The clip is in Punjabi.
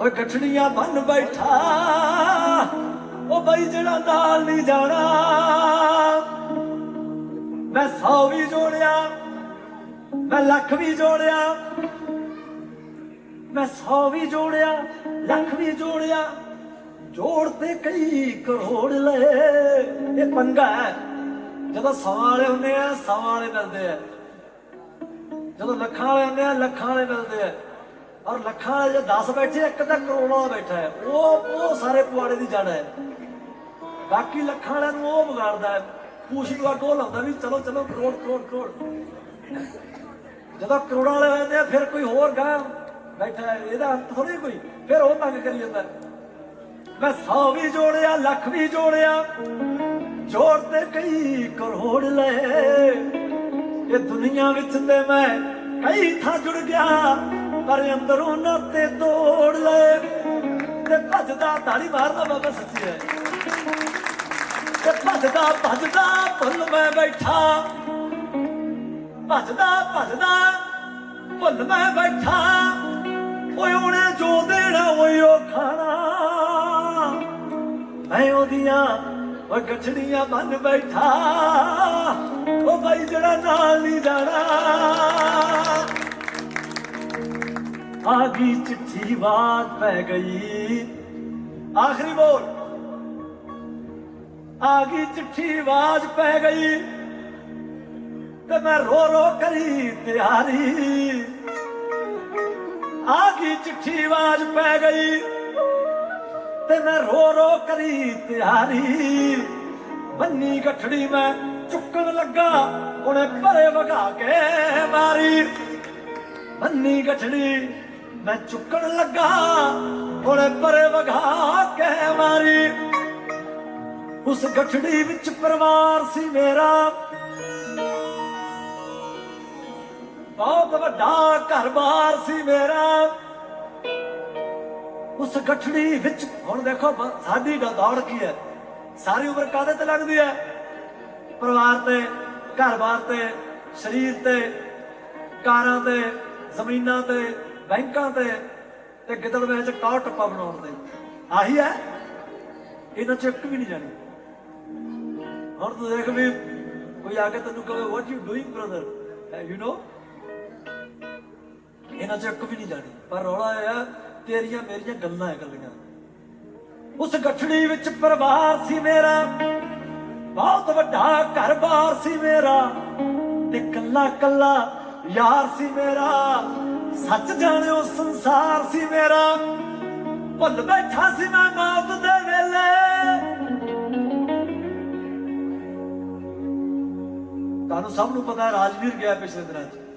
ਓਏ ਗੱਠੜੀਆਂ ਬੰਨ ਬੈਠਾ। ਉਹ ਬਾਈ ਜਿਹੜਾ ਨਾਲ ਨਹੀਂ ਜਾਣਾ। ਮੈਂ ਸੌ ਵੀ ਜੋੜਿਆ, ਮੈਂ ਲੱਖ ਵੀ ਜੋੜਿਆ, ਮੈਂ ਸੌ ਵੀ ਜੋੜਿਆ, ਲੱਖ ਵੀ ਜੋੜਿਆ। ਜੋੜ ਤੇ ਕਈ ਕਰੋੜ ਲਏ। ਇਹ ਪੰਗਾ ਹੈ। ਜਦੋਂ ਸੌ ਵਾਲੇ ਹੁੰਦੇ ਆ, ਸੌ ਵਾਲੇ ਮਿਲਦੇ ਆ। ਜਦੋਂ ਲੱਖਾਂ ਵਾਲੇ ਹੁੰਦੇ ਆ, ਲੱਖਾਂ ਵਾਲੇ ਮਿਲਦੇ ਆ। ਔਰ ਲੱਖਾਂ ਵਾਲੇ ਜੇ 10 ਬੈਠੇ, ਇੱਕ ਤਾਂ ਕਰੋੜਾਂ ਵਾਲਾ ਬੈਠਾ ਹੈ। ਉਹ ਉਹ ਸਾਰੇ ਪੁਆੜੇ ਦੀ ਜੜ ਹੈ। ਬਾਕੀ ਲੱਖਾਂ ਵਾਲਿਆਂ ਨੂੰ ਉਹ ਵਿਗਾੜਦਾ ਹੈ। ਖੁਸ਼ੀ ਦਾ ਢੋਲ ਹੁੰਦਾ ਵੀ ਚਲੋ ਚਲੋ, ਕਰੋੜ ਕਰੋੜ ਕਰੋੜ। ਜਦੋਂ ਕਰੋੜਾਂ ਵਾਲੇ ਹੁੰਦੇ ਆ, ਫਿਰ ਕੋਈ ਹੋਰ ਗਾ ਬੈਠਾ ਇਹਦਾ ਅੰਤ ਥੋੜੀ ਕੋਈ। ਫਿਰ ਉਹ ਮੰਗ ਕਰੀ ਜਾਂਦਾ ਮੈਂ 100 ਵੀ ਜੋੜਿਆ, ਲੱਖ ਵੀ ਜੋੜਿਆ। ਜੋੜ ਤੇ ਕਈ ਕਰੋੜ ਲਏ। ਇਹ ਦੁਨੀਆ ਵਿੱਚ ਤੇ ਮੈਂ ਕਈ ਥਾਂ ਜੁੜ ਗਿਆ। ਪਰ ਅੰਦਰੋਂ ਨਾਤੇ ਤੋੜ ਲਏ ਤੇ ਭੱਜਦਾ ਤਾੜੀ ਮਾਰਦਾ ਬਾਬਾ ਸੱਚੀ ਹੈ। ਤੇ ਭੱਜਦਾ ਭੱਜਦਾ ਭੁੱਲ ਮੈਂ ਬੈਠਾ। ਭੱਜਦਾ ਭੱਜਦਾ ਭੁੱਲ ਮੈਂ ਬੈਠਾ। ਓਏ ਉਹਨੇ ਜੋ ਦੇਣਾ ਓਏ ਉਹ ਖਾਣਾ। ਮੈਂ ਉਹਦੀਆਂ ਓਏ ਗੱਠੜੀਆਂ ਬੰਨ ਬੈਠਾ। ਉਹ ਭਾਈ ਜਿਹੜਾ ਨਾਲ ਆ ਗਈ ਚਿੱਠੀ ਬਾਤ ਪੈ ਗਈ। ਆਖਰੀ ਬੋਲ। ਆ ਗਈ ਚਿੱਠੀ ਆਵਾਜ਼ ਪੈ ਗਈ। ਤੇ ਮੈਂ ਰੋ ਰੋ ਕਰੀ ਤਿਆਰੀ। ਆ ਗਈ ਚਿੱਠੀ ਆਵਾਜ਼ ਪੈ ਗਈ। ਤੇ ਮੈਂ ਰੋ ਰੋ ਕਰੀ ਤਿਆਰੀ। ਬੰਨੀ ਗੱਠੜੀ ਮੈਂ ਚੁੱਕਣ ਲੱਗਾ, ਉਹਨੇ ਪਰੇ ਵਗਾ ਕੇ ਮਾਰੀ। ਬੰਨੀ ਗੱਠੜੀ ਮੈਂ ਚੁੱਕਣ ਲੱਗਾ ਉਹਨੇ ਪਰੇ ਵਗਾ ਕੇ ਮਾਰੀ ਉਸ ਗਠੜੀ ਵਿੱਚ ਪਰਿਵਾਰ ਸੀ ਮੇਰਾ। ਬਹੁਤ ਵੱਡਾ ਘਰ-ਬਾਰ ਸੀ ਮੇਰਾ। ਉਸ ਗੱਠੜੀ ਵਿੱਚ, ਹੁਣ ਦੇਖੋ ਸਾਡੀ ਦ- ਦੌੜ ਕੀ ਹੈ? ਸਾਰੀ ਉਮਰ ਕਾਹਦੇ ਤੇ ਲੱਗਦੀ ਹੈ? ਪਰਿਵਾਰ ਤੇ, ਘਰ-ਬਾਰ ਤੇ, ਸਰੀਰ ਤੇ, ਕਾਰਾਂ ਤੇ, ਜ਼ਮੀਨਾਂ ਤੇ ਬੈਂਕਾਂ ਤੇ ਤੇ ਗਿੱਦੜ ਵਿੱਚ ਟੌਰ ਟੱਪਾ ਬਣਾਉਣ ਤੇ ਆਹੀ ਹੈ। ਇਹਨਾਂ ਚ ਇੱਕ ਵੀ ਨਹੀਂ ਜਾਣੀ। ਹੁਣ ਤੂੰ ਦੇਖ ਵੀ ਕੋਈ ਆ ਕੇ ਤੈਨੂੰ ਕਹੇ what you doing brother you know ਇਹਨਾਂ ਚ ਇੱਕ ਵੀ ਨਹੀਂ ਜਾਣੀ। ਪਰ ਰੌਲਾ ਆ, ਤੇਰੀਆਂ ਮੇਰੀਆਂ ਗੱਲਾਂ ਹੈ ਗੱਲਾਂ ਉਸ ਗੱਠੜੀ ਵਿੱਚ ਪਰਿਵਾਰ ਸੀ ਮੇਰਾ। ਬਹੁਤ ਵੱਡਾ ਘਰ-ਬਾਰ ਸੀ ਮੇਰਾ। ਤੇ ਕੱਲਾ ਕੱਲਾ ਯਾਰ ਸੀ ਮੇਰਾ। ਸੱਚ ਜਾਣਿਓ ਸੰਸਾਰ ਸੀ ਮੇਰਾ। ਭੁੱਲ ਬੈਠਾ ਸੀ ਮੈਂ ਮੌਤ ਦੇ ਵੇਲੇ। ਤੁਹਾਨੂੰ ਸਭ ਨੂੰ ਪਤਾ ਰਾਜਵੀਰ ਗਿਆ ਪਿਛਲੇ ਦਿਨਾਂ 'ਚ।